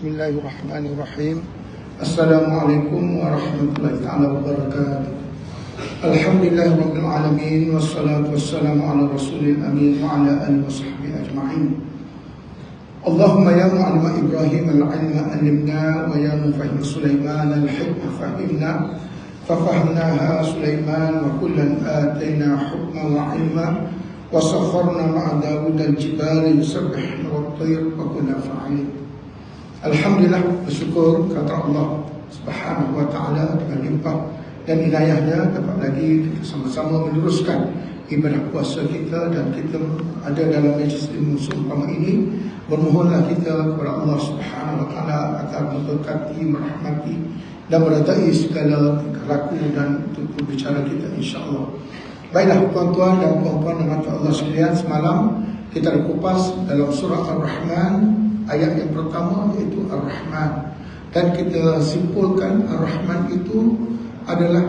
بسم الله الرحمن الرحيم السلام عليكم ورحمة الله تعالى وبركاته الحمد لله رب العالمين والصلاة والسلام على رسول الأمين وعلى آله وصحبه أجمعين اللهم يا معلم إبراهيم العلم علمنا ويا مفهم سليمان الحكمة فهمنا ففهمناها سليمان وكلا آتينا حكما وعلما وسخرنا مع داود الجبال يسبحن والطير وكنا فاعلين Alhamdulillah bersyukur kata Allah Subhanahu wa taala dengan limpah dan inayahnya dapat lagi kita sama-sama meneruskan ibadah puasa kita dan kita ada dalam majlis ilmu seumpama ini bermohonlah kita kepada Allah Subhanahu wa taala agar memberkati merahmati dan meredai segala laku dan untuk bicara kita insya-Allah. Baiklah tuan-tuan dan puan-puan dan Allah sekalian semalam kita ada kupas dalam surah Ar-Rahman ayat yang pertama iaitu Ar-Rahman. Dan kita simpulkan Ar-Rahman itu adalah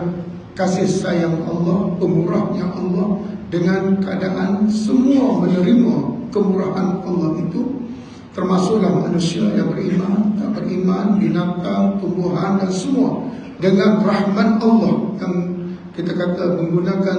kasih sayang Allah, pemurahnya Allah dengan keadaan semua menerima kemurahan Allah itu. Termasuklah manusia yang beriman, tak beriman, binatang, tumbuhan dan semua dengan rahmat Allah yang kita kata menggunakan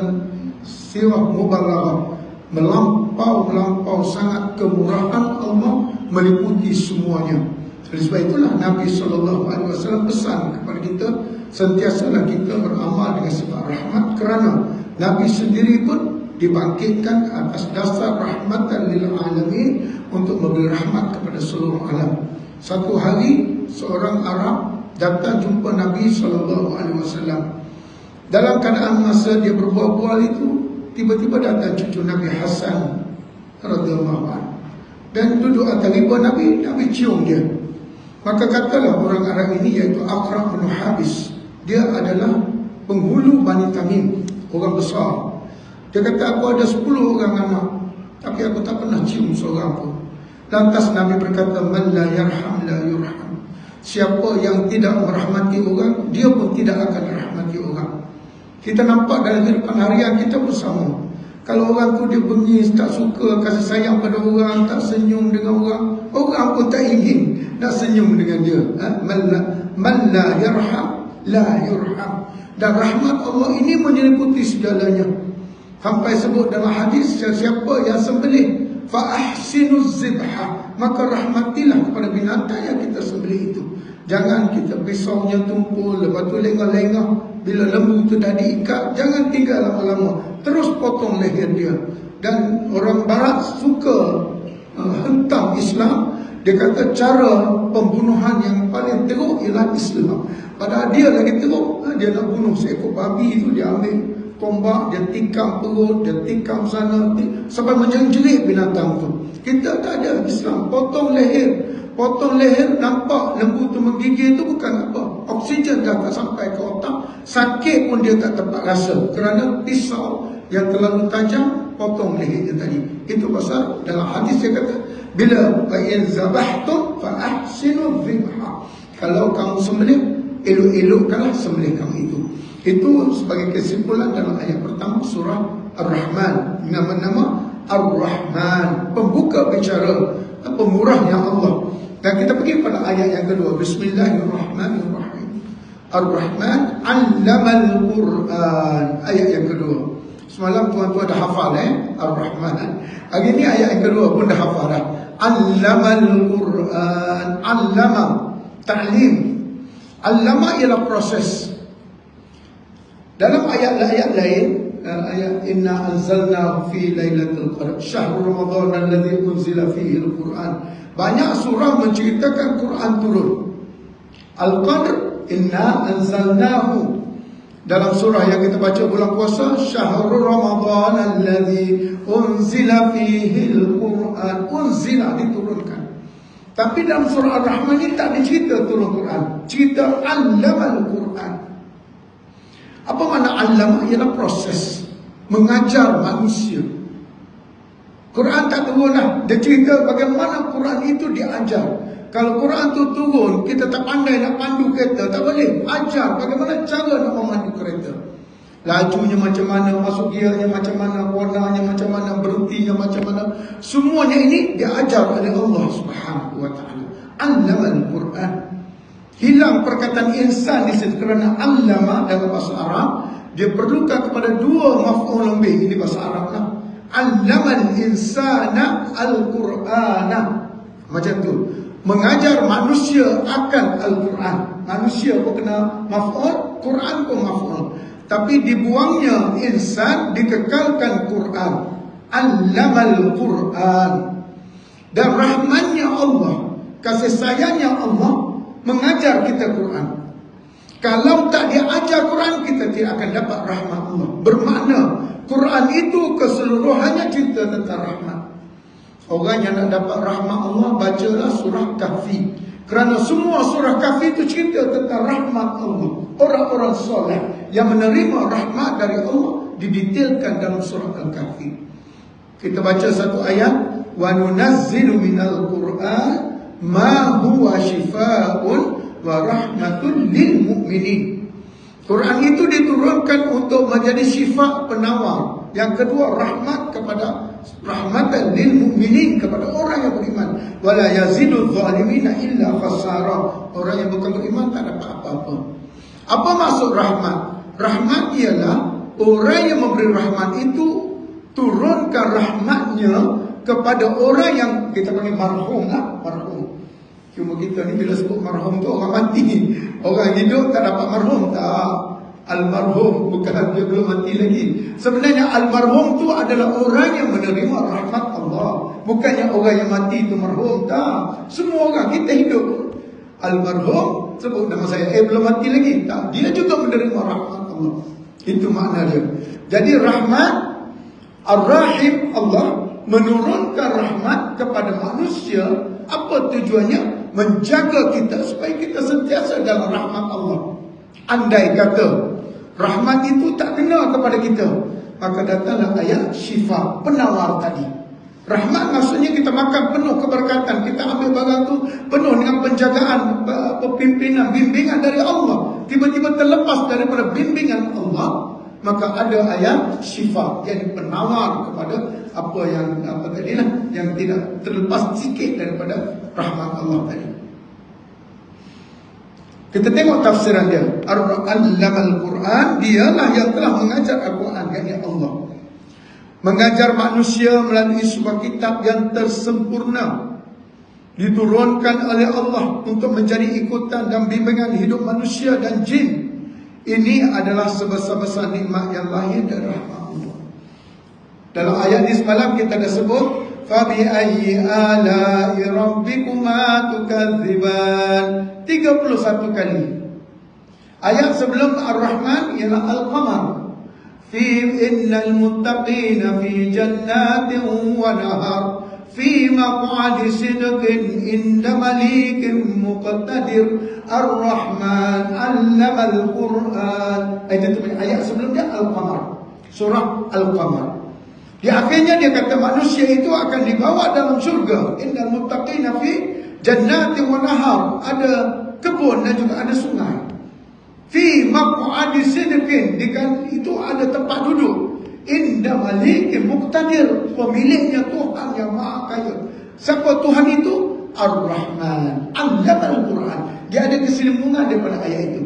sirah mubalaghah melampau-melampau sangat kemurahan Allah meliputi semuanya. Oleh sebab itulah Nabi SAW pesan kepada kita sentiasalah kita beramal dengan sifat rahmat kerana Nabi sendiri pun dibangkitkan atas dasar rahmatan lil alamin untuk memberi rahmat kepada seluruh alam. Satu hari seorang Arab datang jumpa Nabi SAW. Dalam keadaan masa dia berbual-bual itu tiba-tiba datang cucu Nabi Hasan radhiyallahu anhu dan duduk atas riba Nabi, Nabi cium dia. Maka katalah orang Arab ini iaitu Aqrab bin Habis. Dia adalah penghulu Bani Tamim, orang besar. Dia kata aku ada 10 orang anak, tapi aku tak pernah cium seorang pun. Lantas Nabi berkata, "Man la yarham la yurham." Siapa yang tidak merahmati orang, dia pun tidak akan orang. Kita nampak dalam kehidupan harian kita bersama. Kalau orang tu dia bengis, tak suka kasih sayang pada orang, tak senyum dengan orang, orang pun tak ingin nak senyum dengan dia. Ha? Man la yarham, la yurham. Dan rahmat Allah ini menyeliputi segalanya. Sampai sebut dalam hadis, siapa yang sembelih, fa'ahsinu zibha. Maka rahmatilah kepada binatang yang kita sembelih itu. Jangan kita pisaunya tumpul, lepas tu lengah-lengah. Bila lembu tu dah diikat, jangan tinggal lama-lama. Terus potong leher dia. Dan orang barat suka uh, hentam Islam. Dia kata cara pembunuhan yang paling teruk ialah Islam. Padahal dia lagi teruk uh, dia nak bunuh seekor babi itu dia ambil tombak dia tikam perut dia tikam sana sampai menjerit binatang tu. Kita tak ada Islam. Potong leher potong leher nampak lembu tu menggigil itu bukan apa. Oksigen dah tak sampai ke otak sakit pun dia tak dapat rasa. Kerana pisau yang terlalu tajam potong lehernya tadi. Itu pasal dalam hadis dia kata bila fa in zabahtum fa ahsinu dhibha kalau kamu sembelih elok-elokkanlah sembelih kamu itu. Itu sebagai kesimpulan dalam ayat pertama surah Ar-Rahman. Nama-nama Ar-Rahman pembuka bicara pemurahnya Allah dan kita pergi pada ayat yang kedua Bismillahirrahmanirrahim Ar-Rahman 'allamal Qur'an ayat yang kedua Semalam tuan-tuan dah hafal eh Ar-Rahman. Hari ni ayat yang kedua pun dah hafal dah. Allamal Quran. Allama ta'lim. Allama ialah proses. Dalam ayat-ayat lain ayat inna anzalna fi lailatul qadr syahrul ramadan alladhi unzila fihi al-Quran. Banyak surah menceritakan Quran turun. Al-Qadr inna anzalnahu dalam surah yang kita baca bulan puasa syahrul ramadan allazi unzila fihi alquran unzila diturunkan. Tapi dalam surah ar-rahman ini tak dicerita turun Quran. Cerita allamal quran apa makna allama ialah proses mengajar manusia Quran tak turunlah dia cerita bagaimana Quran itu diajar kalau Quran tu turun, kita tak pandai nak pandu kereta, tak boleh. Ajar bagaimana cara nak memandu kereta. Lajunya macam mana, masuk gearnya macam mana, warnanya macam mana, berhentinya macam mana. Semuanya ini diajar oleh Allah Subhanahu wa taala. Allama al-Quran. Hilang perkataan insan di situ kerana allama dalam bahasa Arab dia perlukan kepada dua maf'ul lebih ini bahasa Arab lah. Allama al-insana al-Qur'ana. Macam tu. Mengajar manusia akan Al-Quran. Manusia pun kena maf'ul, Quran pun maf'ul. Tapi dibuangnya insan dikekalkan Quran. Allama al-Quran. Dan rahmannya Allah, kasih sayangnya Allah mengajar kita Quran. Kalau tak dia ajar Quran, kita tidak akan dapat rahmat Allah. Bermakna Quran itu keseluruhannya cerita tentang rahmat. Orang yang nak dapat rahmat Allah, bacalah surah kahfi. Kerana semua surah kahfi itu cerita tentang rahmat Allah. Orang-orang soleh yang menerima rahmat dari Allah didetailkan dalam surah Al-Kahfi. Kita baca satu ayat. وَنُنَزِّلُ مِنَ الْقُرْآنِ ma huwa shifaa'un wa rahmatun lil mu'minin. Quran itu diturunkan untuk menjadi syifa penawar. Yang kedua rahmat kepada rahmatan lil mu'minin kepada orang yang beriman. Wala yazidu zalimina illa khasara. Orang yang bukan beriman tak dapat apa-apa. Apa maksud rahmat? Rahmat ialah orang yang memberi rahmat itu turunkan rahmatnya kepada orang yang kita panggil marhum lah, marhum. Cuma kita ni bila sebut marhum tu orang mati. Orang hidup tak dapat marhum. Tak. Almarhum bukan dia belum mati lagi. Sebenarnya almarhum tu adalah orang yang menerima rahmat Allah. Bukannya orang yang mati itu marhum. Tak. Semua orang kita hidup. Almarhum sebut nama saya. Eh belum mati lagi. Tak. Dia juga menerima rahmat Allah. Itu makna dia. Jadi rahmat Ar-Rahim Allah menurunkan rahmat kepada manusia apa tujuannya menjaga kita supaya kita sentiasa dalam rahmat Allah. Andai kata rahmat itu tak kena kepada kita, maka datanglah ayat syifa penawar tadi. Rahmat maksudnya kita makan penuh keberkatan, kita ambil barang tu penuh dengan penjagaan, pimpinan, bimbingan dari Allah. Tiba-tiba terlepas daripada bimbingan Allah, maka ada ayat syifa yang penawar kepada apa yang apa tadi lah yang tidak terlepas sikit daripada rahmat Allah tadi. Kita tengok tafsiran dia. Al-Allama Al-Quran dialah yang telah mengajar Al-Quran yakni Allah. Mengajar manusia melalui sebuah kitab yang tersempurna diturunkan oleh Allah untuk menjadi ikutan dan bimbingan hidup manusia dan jin ini adalah sebesar-besar nikmat yang lahir dari rahmat Allah. Dalam ayat ini semalam kita dah sebut ayyi ala'i rabbikuma tukadziban 31 kali. Ayat sebelum Ar-Rahman ialah Al-Qamar. Innal muttaqina fi jannatin wa nahar. في مقعد صدق عند مليك مقتدر الرحمن علم القرآن ayat itu ayat sebelumnya Al-Qamar surah Al-Qamar di akhirnya dia kata manusia itu akan dibawa dalam syurga innal muttaqina fi jannati wa nahar ada kebun dan juga ada sungai fi maq'adi sidqin itu ada tempat duduk Inda malik muqtadir. Pemiliknya Tuhan yang maha kaya. Siapa Tuhan itu? Ar-Rahman. Allama Al-Quran. Dia ada keselimpungan daripada ayat itu.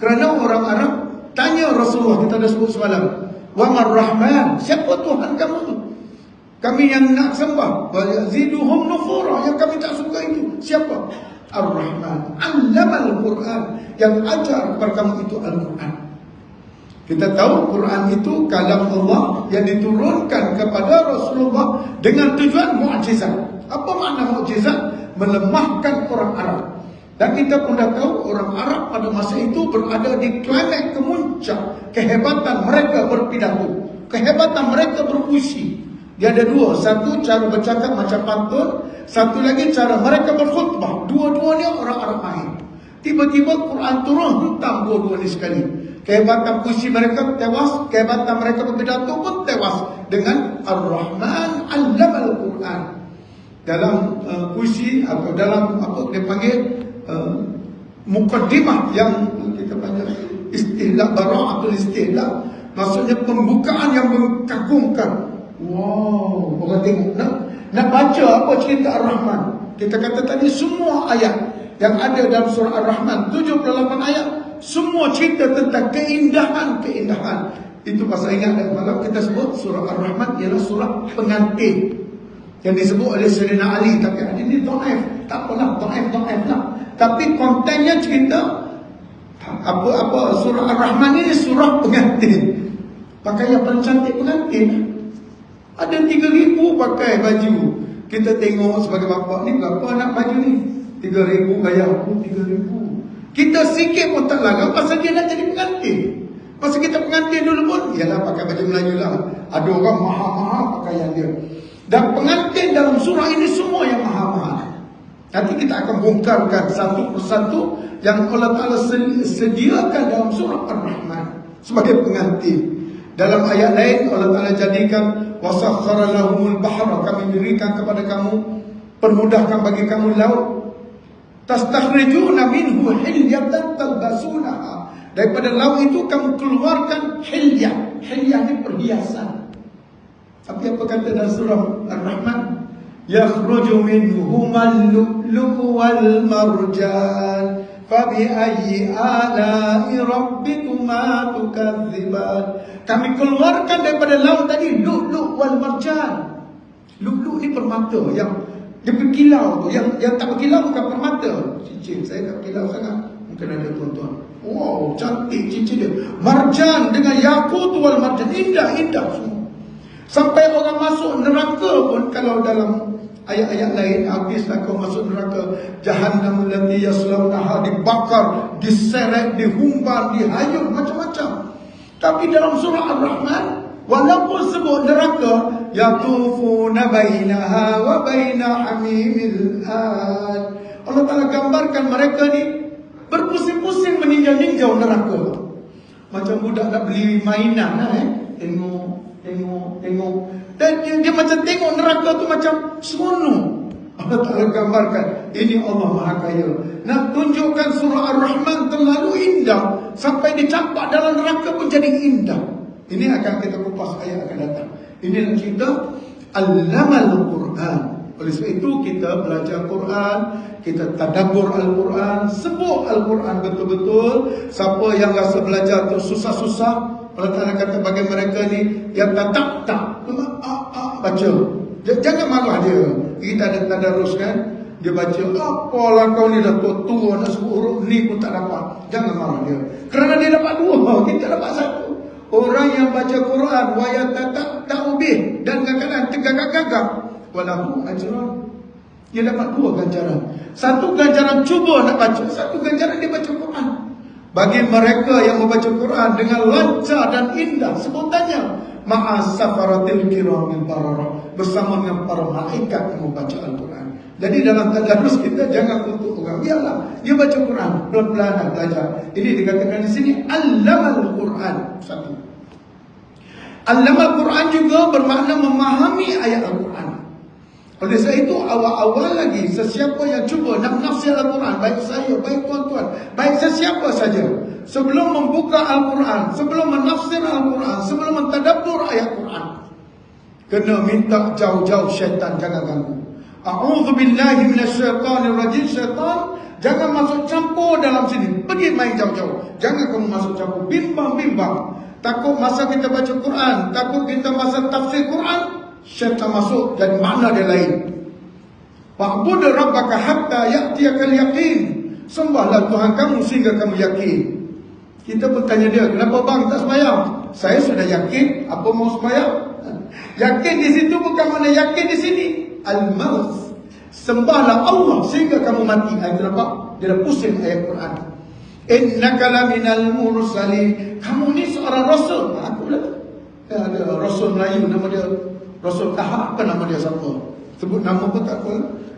Kerana orang Arab Tanya Rasulullah Kita dah sebut semalam Wa Rahman Siapa Tuhan kamu tu? Kami yang nak sembah. Ziduhum nufura. Yang kami tak suka itu. Siapa? Ar-Rahman. Allama Al-Quran. Yang ajar kepada kamu itu Al-Quran kita tahu Quran itu kalam Allah yang diturunkan kepada Rasulullah dengan tujuan mukjizat. Apa makna mukjizat? Melemahkan orang Arab. Dan kita pun dah tahu orang Arab pada masa itu berada di klimaks kemuncak kehebatan mereka berpidato. Kehebatan mereka berpuisi. Dia ada dua. Satu cara bercakap macam pantun. Satu lagi cara mereka berkhutbah. Dua-duanya orang Arab main. Tiba-tiba Quran turun hentam dua-dua ni sekali. Kehebatan puisi mereka tewas, kehebatan mereka berpidato pun tewas dengan Ar-Rahman Al-Quran. Dalam uh, puisi atau dalam apa dia panggil uh, mukaddimah yang kita panggil istilah atau istilah maksudnya pembukaan yang mengagumkan. Wow, orang tengok nak nak baca apa cerita Ar-Rahman. Kita kata tadi semua ayat yang ada dalam surah Ar-Rahman 78 ayat semua cerita tentang keindahan-keindahan. Itu pasal ingat dan malam kita sebut surah Ar-Rahman ialah surah pengantin yang disebut oleh Sayyidina Ali tapi hadis ini dhaif. Tak apalah, dhaif dhaif lah. Tapi kontennya cerita apa-apa surah Ar-Rahman ini surah pengantin. Pakai yang paling cantik pengantin. Ada 3000 pakai baju. Kita tengok sebagai bapa ni berapa anak baju ni? 3000 bayar pun 3000. Kita sikit pun tak larang pasal dia nak jadi pengantin. Pasal kita pengantin dulu pun ialah pakai baju Melayu lah. Ada orang mahal-mahal pakaian dia. Dan pengantin dalam surah ini semua yang mahal-mahal. Nanti kita akan bongkarkan satu persatu yang Allah Ta'ala sediakan dalam surah Ar-Rahman sebagai pengantin. Dalam ayat lain Allah Ta'ala jadikan wasakhara lahumul bahra kami berikan kepada kamu permudahkan bagi kamu laut tastakhrijuna minhu hilyatan talbasunaha daripada laut itu kamu keluarkan hilyah hilyah ini perhiasan tapi apa kata dalam surah ar-rahman yakhruju minhu al-lu'lu wal marjan فَبِأَيِّ آلَاءِ رَبِّكُمَا تُكَذِّبَانِ Kami keluarkan daripada laut tadi Luk-luk wal marjan Luk-luk ni permata yang dia berkilau tu. Yang yang tak berkilau bukan permata. Cincin saya tak berkilau sangat. Mungkin ada tuan-tuan. Wow cantik cincin dia. Marjan dengan yakut wal marjan. Indah-indah semua. Sampai orang masuk neraka pun Kalau dalam Ayat-ayat lain habislah kau masuk neraka. Jahannam allati yaslaunaha dibakar, diseret, dihumban, dihayut macam-macam. Tapi dalam surah Ar-Rahman walaupun sebut neraka yatufuna bainaha wa baina hamimil an. Allah Taala gambarkan mereka ni berpusing-pusing meninjau-ninjau neraka. Macam budak nak beli mainan eh. Tengok, tengok, tengok. Dan dia, dia macam tengok neraka tu macam seronok. Allah Ta'ala gambarkan. Ini Allah Maha Kaya. Nak tunjukkan surah Ar-Rahman terlalu indah. Sampai dicampak dalam neraka pun jadi indah. Ini akan kita kupas ayat akan datang. Ini nak cerita Al-Lamal Quran. Oleh sebab itu kita belajar Quran, kita tadabbur Al-Quran, sebut Al-Quran betul-betul. Siapa yang rasa belajar tu susah-susah, Allah kata bagi mereka ni Yang tak tak? Tak ah, ah, Baca. Jangan marah dia. Kita ada tadarus kan? Dia baca Apalah kau ni dah tua-tua Nak sebut huruf ni pun tak dapat. Jangan marah dia. Kerana dia dapat dua Kita dapat satu Orang yang baca Quran Wayat tak tak tak ubih Dan kadang-kadang tegak-gagak Walahu ajran Dia dapat dua ganjaran. Satu ganjaran cuba nak baca Satu ganjaran dia baca Quran. Bagi mereka yang membaca Quran dengan lancar dan indah ma'asafaratil kiramil barara bersama dengan para malaikat yang membaca Al-Quran. Jadi dalam tadarus kita jangan tutup orang. Biarlah dia baca Quran pelan-pelan belajar. Ini dikatakan di sini allamal Quran satu. Allamal Quran juga bermakna memahami ayat Al-Quran. Oleh sebab itu awal-awal lagi sesiapa yang cuba nak menafsir Al-Quran baik saya, baik tuan-tuan, baik sesiapa saja sebelum membuka Al-Quran, sebelum menafsir Al-Quran, sebelum mentadabbur ayat Quran kena minta jauh-jauh syaitan jangan ganggu. A'udzu billahi minasyaitonir rajim syaitan jangan masuk campur dalam sini. Pergi main jauh-jauh. Jangan kamu masuk campur bimbang-bimbang. Takut masa kita baca Quran, takut kita masa tafsir Quran, syaitan masuk dan mana dia lain. Wa'bud rabbaka hatta ya'tiyakal yaqin. Sembahlah Tuhan kamu sehingga kamu yakin. Kita pun tanya dia, kenapa bang tak sembahyang? Saya sudah yakin, apa mau sembahyang? Yakin di situ bukan mana yakin di sini. Al-maut. Sembahlah Allah sehingga kamu mati. Ayat nampak? Dia dah pusing ayat Quran. Innaka laminal mursalin. Kamu ni seorang rasul. Aku lah. Ada rasul Melayu nama dia Rasul Taha apa nama dia siapa? Sebut nama pun tak apa.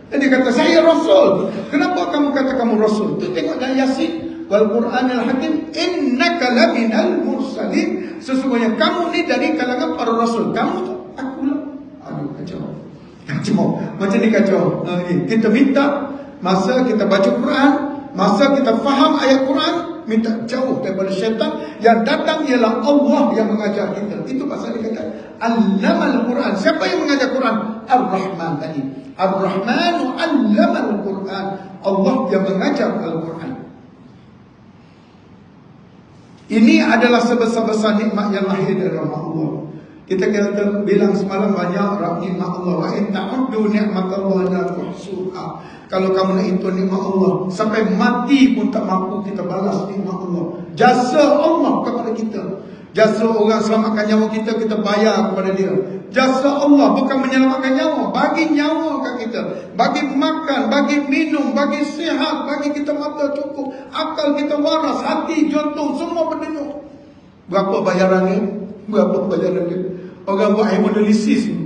Dan dia kata saya Rasul. Kenapa kamu kata kamu Rasul? Tu tengok dalam Yasin. Wal Quran al Hakim innaka laminal mursalin. Sesungguhnya kamu ni dari kalangan para Rasul. Kamu tu aku lah. Aduh kacau. Kacau. Macam ni kacau. Kita minta masa kita baca Quran, masa kita faham ayat Quran, minta jauh daripada syaitan. Yang datang ialah Allah yang mengajar kita. Itu pasal dia kata, Allamal Quran. Siapa yang mengajar Quran? Ar-Rahman tadi. Ar-Rahmanu Allamal Quran. Allah yang mengajar Al-Quran. Ini adalah sebesar-besar nikmat yang lahir dari Allah. Kita kata bilang semalam banyak nikmat Allah wa in ta'uddu ni'matallahi la tuhsuha. Kalau kamu nak hitung nikmat Allah sampai mati pun tak mampu kita balas nikmat Allah. Jasa Allah kepada kita. Jasa orang selamatkan nyawa kita kita bayar kepada dia. Jasa Allah bukan menyelamatkan nyawa, bagi nyawa kat kita, bagi makan, bagi minum, bagi sihat, bagi kita mata cukup, akal kita waras, hati jantung semua berdenyut. Berapa bayarannya? Berapa bayaran dia? Orang buat hemodialisis ni.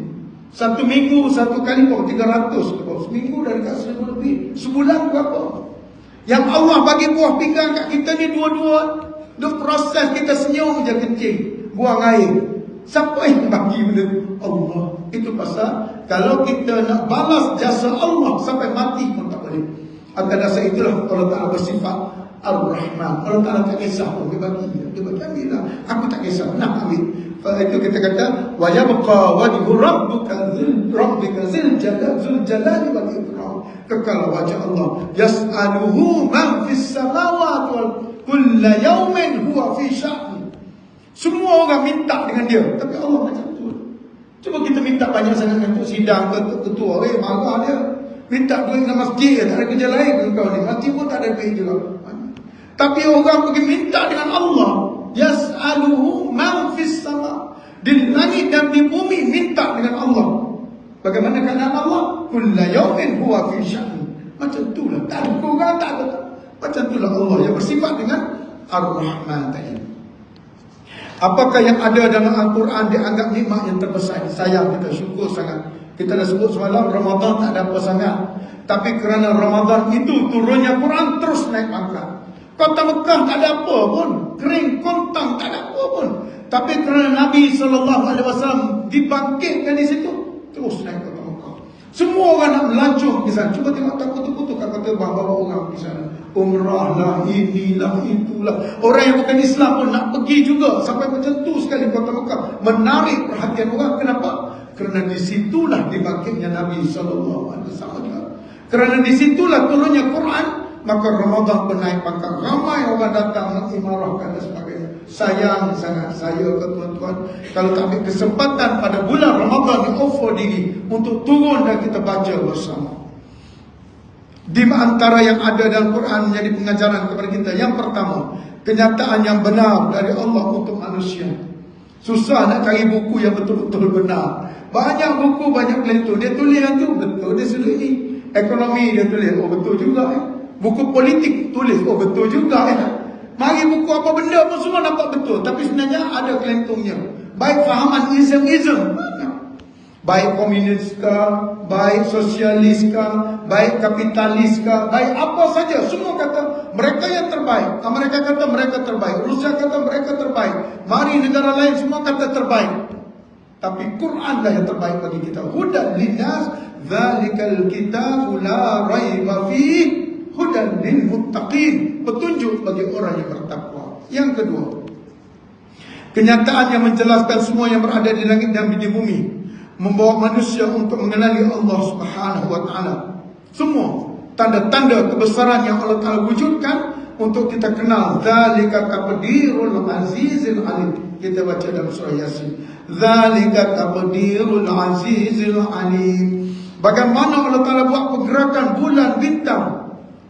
Satu minggu, satu kali pun 300 pun. Seminggu dari kat seribu lebih. Sebulan berapa? Yang Allah bagi buah pinggang kat kita ni dua-dua. Dia proses kita senyum je kencing. Buang air. Siapa yang bagi benda tu? Allah. Itu pasal kalau kita nak balas jasa Allah sampai mati pun tak boleh. Atas dasar itulah Allah Ta'ala bersifat Ar-Rahman. Allah Ta'ala tak kisah pun. Dia bagi. Dia bagi ambil Aku tak kisah. Nak ambil itu kita kata wa yabqa wajhu rabbuka dzil rabbika dzil jalal dzul jalali wal ikram. Kekal wajah Allah. Yas'aluhu man fis samawati wal kullu yawmin huwa fi sya'n semua orang minta dengan dia. Tapi Allah macam tu cuba kita minta banyak sangat untuk sidang ke ketua eh marah dia. Minta duit dalam masjid tak ada kerja lain. Ke kau ni mati pun tak ada duit juga. Tapi orang pergi minta dengan Allah yas'aluhu man fis sama. Di langit dan di bumi minta dengan Allah. Bagaimana keadaan Allah? Kullu yawmin huwa fi sya'n macam itulah. Tak ada kurang tak ada macam itulah Allah yang bersifat dengan ar-rahman tadi apakah yang ada dalam al-Quran dianggap nikmat yang terbesar? Sayang kita syukur sangat. Kita dah sebut semalam Ramadan tak ada apa sangat. Tapi kerana Ramadan itu turunnya Quran terus naik pangkat Kota Mekah tak ada apa pun. Kering kontang tak ada apa pun. Tapi kerana Nabi SAW dibangkitkan di situ. Terus naik kota Mekah. Semua orang nak melancong di sana. Cuba tengok tak kutu-kutu kan kata bawa orang di sana. Umrah lah, inilah, itulah. Orang yang bukan Islam pun nak pergi juga. Sampai macam tu sekali kota Mekah. Menarik perhatian orang. Kenapa? Kerana di situlah dibangkitnya Nabi SAW. Kerana di situlah turunnya Quran maka Ramadan pun naik pangkat. Ramai orang datang nak imarahkan dan sebagainya. Sayang sangat saya ke tuan-tuan. Kalau tak ambil kesempatan pada bulan Ramadan ni offer diri untuk turun dan kita baca bersama. Di antara yang ada dalam Quran menjadi pengajaran kepada kita yang pertama kenyataan yang benar dari Allah untuk manusia. Susah nak cari buku yang betul-betul benar. Banyak buku banyak pelituh. Dia tulis yang tu betul. Dia ini ekonomi dia tulis. Oh betul juga eh Buku politik tulis, oh betul juga eh. Mari buku apa benda pun semua nampak betul. Tapi sebenarnya ada kelentungnya. Baik fahaman ism-ism. Baik komunis ke, baik sosialis ke, baik kapitalis ke, baik apa saja. Semua kata mereka yang terbaik. Amerika kata mereka terbaik. Rusia kata mereka terbaik. Mari negara lain semua kata terbaik. Tapi Quran lah yang terbaik bagi kita. Hudan linnas, zalikal kitabu la raiba fiqh hudan lil muttaqin, petunjuk bagi orang yang bertakwa. Yang kedua, kenyataan yang menjelaskan semua yang berada di langit dan di bumi membawa manusia untuk mengenali Allah Subhanahu wa taala. Semua tanda-tanda kebesaran yang Allah Taala wujudkan untuk kita kenal zalika taqdirul azizil alim. Kita baca dalam surah Yasin. Zalika taqdirul azizil alim. Bagaimana Allah Taala buat pergerakan bulan bintang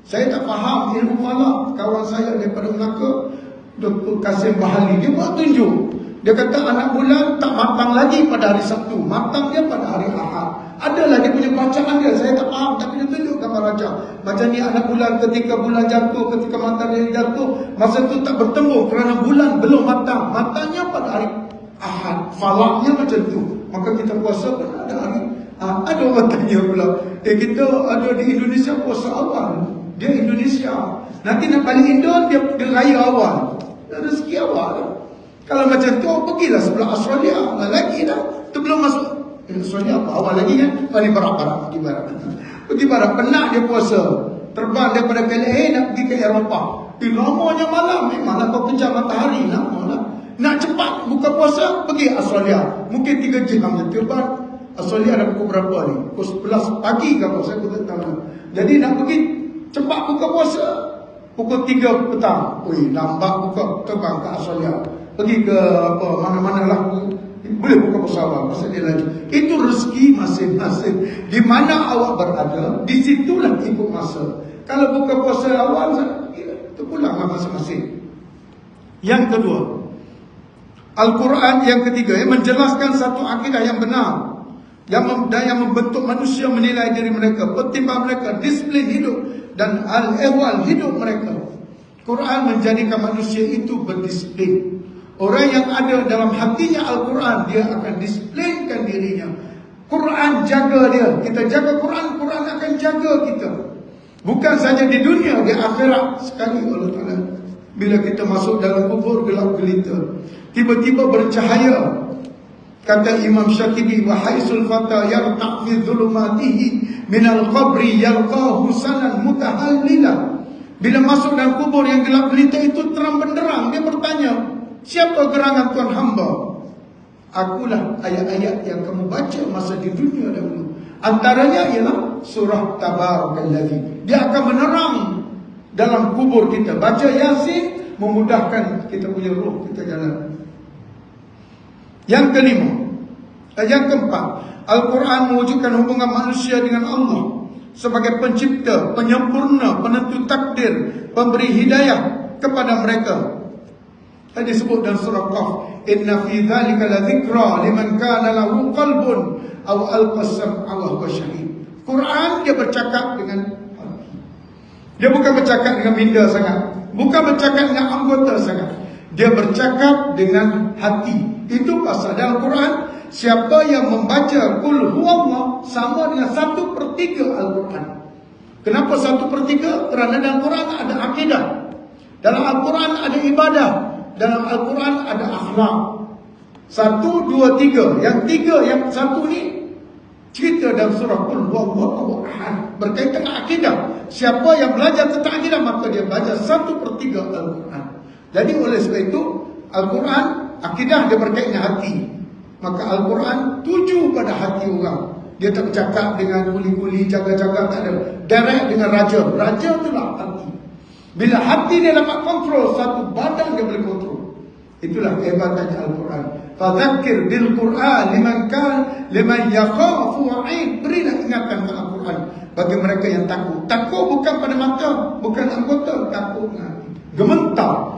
saya tak faham ilmu falak. Kawan saya daripada Melaka, Dr. Kasim Bahali, dia buat tunjuk. Dia kata anak bulan tak matang lagi pada hari Sabtu. Matangnya pada hari Ahad. Adalah dia punya bacaan dia. Saya tak faham. Tak punya tunjuk gambar raja. Macam ni anak bulan ketika bulan jatuh, ketika matahari jatuh. Masa tu tak bertemu kerana bulan belum matang. Matangnya pada hari Ahad. Falaknya macam tu. Maka kita puasa pun ada hari. Ha, ada orang tanya pula. Eh kita ada di Indonesia puasa awal. Dia Indonesia. Nanti nak balik Indo, dia, dia raya awal. Dia rezeki awal. Lah. Kalau macam tu, pergilah sebelah Australia. Lagi dah. Tu belum masuk. Eh, Australia apa? Awal lagi kan? Oh, ni barat-barat. Pergi barat. Pergi barat. Penat dia puasa. Terbang daripada KLA nak pergi ke Eropah. Eh, lamanya malam. Memanglah kau kejar matahari. Lamalah. Nak cepat buka puasa, pergi Australia. Mungkin 3 jam je terbang. Australia ada pukul berapa ni? Pukul 11 pagi apa? Saya tak tahu. Jadi nak pergi cepat buka puasa. Pukul 3 petang. Ui, lambat buka terbang ke Australia. Pergi ke apa mana-mana lah. Boleh buka puasa awal. Masa dia lagi. Itu rezeki masing-masing. Di mana awak berada, di situlah ikut masa. Kalau buka puasa awal, terpulanglah masing-masing. Yang kedua, Al-Quran yang ketiga yang menjelaskan satu akidah yang benar yang mem dan yang membentuk manusia menilai diri mereka, pertimbang mereka, disiplin hidup dan al-ehwal hidup mereka. Quran menjadikan manusia itu berdisiplin. Orang yang ada dalam hatinya Al-Quran, dia akan disiplinkan dirinya. Quran jaga dia. Kita jaga Quran, Quran akan jaga kita. Bukan saja di dunia, di akhirat sekali Allah Taala. Bila kita masuk dalam kubur gelap gelita, tiba-tiba bercahaya. Kata Imam Syafi'i, "Wahai sulfata yarta' fi dhulumatihi min al-qabri yalqahu sanan mutahallila." Bila masuk dalam kubur yang gelap gelita itu terang benderang, dia bertanya, "Siapa gerangan Tuhan hamba?" Akulah ayat-ayat yang kamu baca masa di dunia dahulu. Antaranya ialah surah Tabarakalladzi. Dia akan menerang dalam kubur kita. Baca Yasin memudahkan kita punya roh kita jalan. Yang kelima, eh, yang keempat, Al-Quran mewujudkan hubungan manusia dengan Allah sebagai pencipta, penyempurna, penentu takdir, pemberi hidayah kepada mereka. Tadi sebut dalam surah Qaf, "Inna fi dzalika ladzikra liman kana lahu qalbun aw alqasam Allah wa syahid." Quran dia bercakap dengan. Dia bukan bercakap dengan minda sangat, bukan bercakap dengan anggota sangat. Dia bercakap dengan hati. Itu pasal dalam Quran Siapa yang membaca Kul huwallah Sama dengan satu per tiga Al-Quran. Kenapa satu per tiga? Kerana dalam Quran ada akidah. Dalam Al-Quran ada ibadah. Dalam Al-Quran ada akhlak. Satu, dua, tiga. Yang tiga, yang satu ni Cerita dalam surah Kul huwallah Berkaitan akidah. Siapa yang belajar tentang akidah Maka dia baca satu per tiga Al-Quran. Jadi oleh sebab itu Al-Quran Akidah dia dengan hati. Maka Al-Quran tuju pada hati orang. Dia tak bercakap dengan kuli-kuli, jaga-jaga, tak ada. Direct dengan raja. Raja itulah hati. Bila hati dia dapat kontrol, satu badan dia boleh kontrol. Itulah kehebatannya Al-Quran. Fadzakir bil Quran liman kan liman yakhafu wa'id. Berilah ingatan kepada Al-Quran bagi mereka yang takut. Takut bukan pada mata, bukan anggota, takut dengan gementar.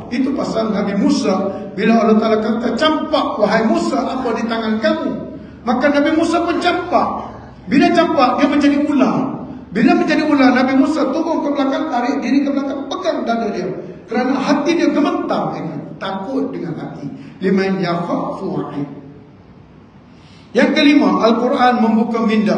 Itu pasal Nabi Musa bila Allah Taala kata campak wahai Musa apa di tangan kamu. Maka Nabi Musa pun campak. Bila campak dia menjadi ular. Bila menjadi ular Nabi Musa turun ke belakang tarik diri ke belakang pegang dada dia. Kerana hati dia gementar dengan takut dengan hati. Liman yakhafu. Yang kelima, Al-Quran membuka minda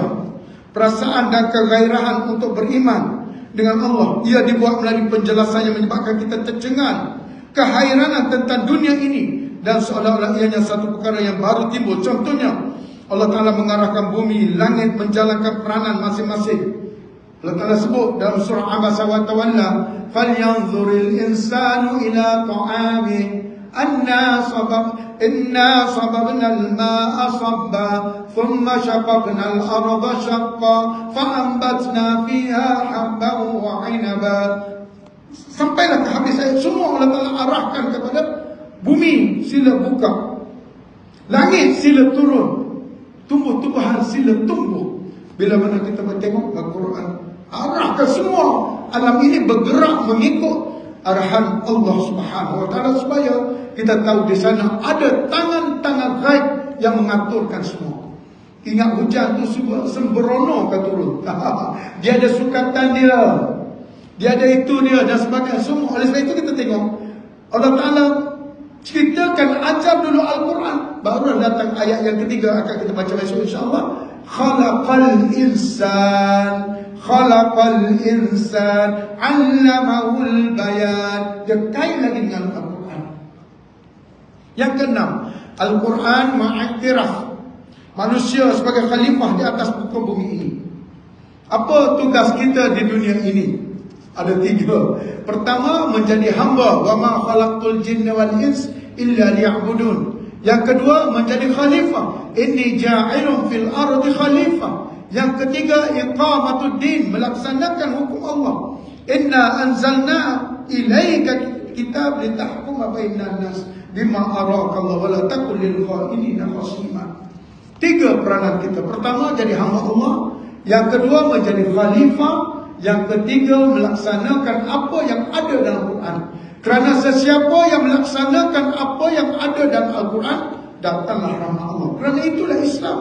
perasaan dan kegairahan untuk beriman dengan Allah. Ia dibuat melalui penjelasan yang menyebabkan kita tercengang Kehairanan tentang dunia ini. Dan seolah-olah ianya satu perkara yang baru timbul. Contohnya, Allah Ta'ala mengarahkan bumi, langit menjalankan peranan masing-masing. Allah Ta'ala sebut dalam surah Abasa wa Tawalla. فَلْيَنْظُرِ الْإِنسَانُ إِلَىٰ طَعَامِهِ أَنَّا صَبَبْنَا إنا صببنا الماء صبا ثم شققنا الأرض شقا فأنبتنا فيها حبا وعنبا Sampailah ke habis ayat Semua Allah Ta'ala arahkan kepada Bumi sila buka Langit sila turun Tumbuh-tumbuhan sila tumbuh Bila mana kita bertengok Al-Quran Arahkan semua Alam ini bergerak mengikut Arahan Allah Subhanahu Wa Ta'ala Supaya kita tahu di sana ada tangan-tangan gaib yang mengaturkan semua. Ingat hujan tu sembrono ke turun. dia ada sukatan dia. Dia ada itu dia dan sebagainya. Semua oleh sebab itu kita tengok Allah Taala ceritakan ajar dulu Al-Quran baru datang ayat yang ketiga akan kita baca besok insya-Allah. Khalaqal insan khalaqal insan 'allamahul bayan. Dia kait lagi dengan Al-Quran. Yang keenam, Al-Quran mengiktiraf manusia sebagai khalifah di atas muka bumi ini. Apa tugas kita di dunia ini? Ada tiga. Pertama, menjadi hamba. Wa ma khalaqtul jinna wal ins illa liya'budun. Yang kedua, menjadi khalifah. Inni ja'ilun fil ardi khalifah. Yang ketiga, iqamatud din. Melaksanakan hukum Allah. Inna anzalna ilaika kitab litahkuma bainan nas bima araka Allah wa la takul lil khainina khasima. Tiga peranan kita. Pertama, jadi hamba Allah. Yang kedua, menjadi khalifah. Yang ketiga melaksanakan apa yang ada dalam Quran. Kerana sesiapa yang melaksanakan apa yang ada dalam Al-Quran, datanglah rahmat Allah. Kerana itulah Islam.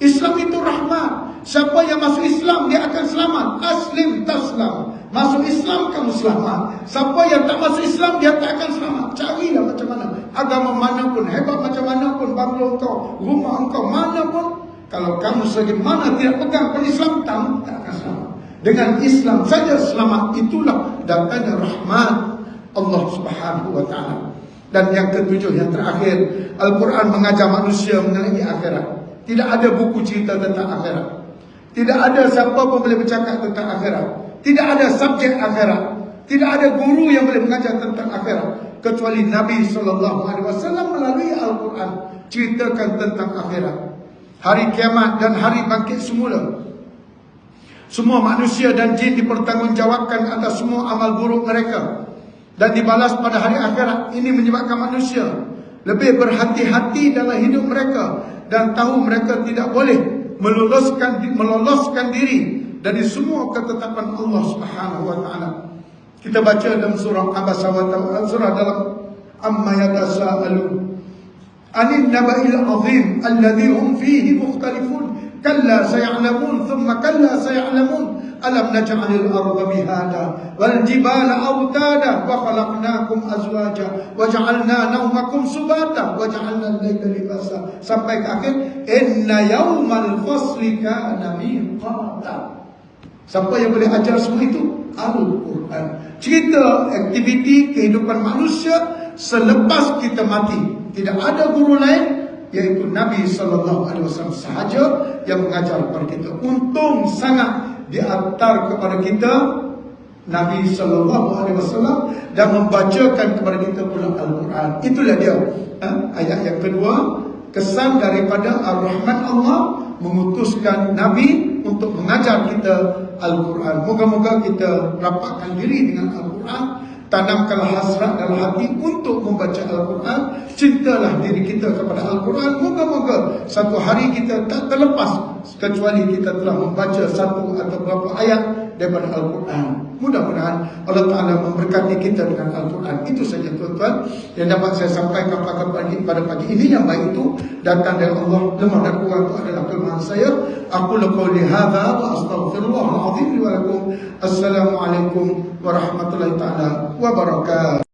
Islam itu rahmat. Siapa yang masuk Islam, dia akan selamat. Aslim taslam. Masuk Islam, kamu selamat. Siapa yang tak masuk Islam, dia tak akan selamat. Carilah macam mana. Agama mana pun, hebat macam mana pun, banglo kau, rumah kau, mana pun. Kalau kamu selagi mana tidak pegang pada Islam, kamu tak akan selamat. Dengan Islam saja selamat itulah datangnya rahmat Allah Subhanahu wa taala. Dan yang ketujuh yang terakhir, Al-Quran mengajar manusia mengenai akhirat. Tidak ada buku cerita tentang akhirat. Tidak ada siapa pun boleh bercakap tentang akhirat. Tidak ada subjek akhirat. Tidak ada guru yang boleh mengajar tentang akhirat kecuali Nabi sallallahu alaihi wasallam melalui Al-Quran ceritakan tentang akhirat. Hari kiamat dan hari bangkit semula semua manusia dan jin dipertanggungjawabkan atas semua amal buruk mereka dan dibalas pada hari akhirat. Ini menyebabkan manusia lebih berhati-hati dalam hidup mereka dan tahu mereka tidak boleh meloloskan meloloskan diri dari semua ketetapan Allah Subhanahu wa taala. Kita baca dalam surah Abasa wa surah dalam Amma yatasaalu anin naba'il azim alladhi hum fihi mukhtalifun كلا سيعلمون ثم كلا سيعلمون ألم نجعل الأرض مهادا والجبال أوتادا وخلقناكم أزواجا وجعلنا نومكم سباتا وجعلنا الليل لباسا sampai ke akhir inna yawmal fasli kana miqata Siapa yang boleh ajar semua itu? Al-Quran. Cerita aktiviti kehidupan manusia selepas kita mati. Tidak ada guru lain yaitu Nabi sallallahu alaihi wasallam sahaja yang mengajar kepada kita. Untung sangat diantar kepada kita Nabi sallallahu alaihi wasallam dan membacakan kepada kita pula Al-Quran. Itulah dia. Ha? Ayat yang kedua, kesan daripada Ar-Rahman Allah mengutuskan Nabi untuk mengajar kita Al-Quran. Moga-moga kita rapatkan diri dengan Al-Quran Tanamkanlah hasrat dalam hati untuk membaca Al-Quran. Cintalah diri kita kepada Al-Quran. Moga-moga satu hari kita tak terlepas kecuali kita telah membaca satu atau beberapa ayat daripada Al-Quran. Mudah-mudahan Allah Ta'ala memberkati kita dengan Al-Quran. Itu saja tuan-tuan yang dapat saya sampaikan pada pagi, pada pagi ini. Yang baik itu datang dari Allah. Lemah dan kurang itu adalah kelemahan saya. Aku lakukan lihada wa astaghfirullahaladzim. Assalamualaikum warahmatullahi taala wabarakatuh.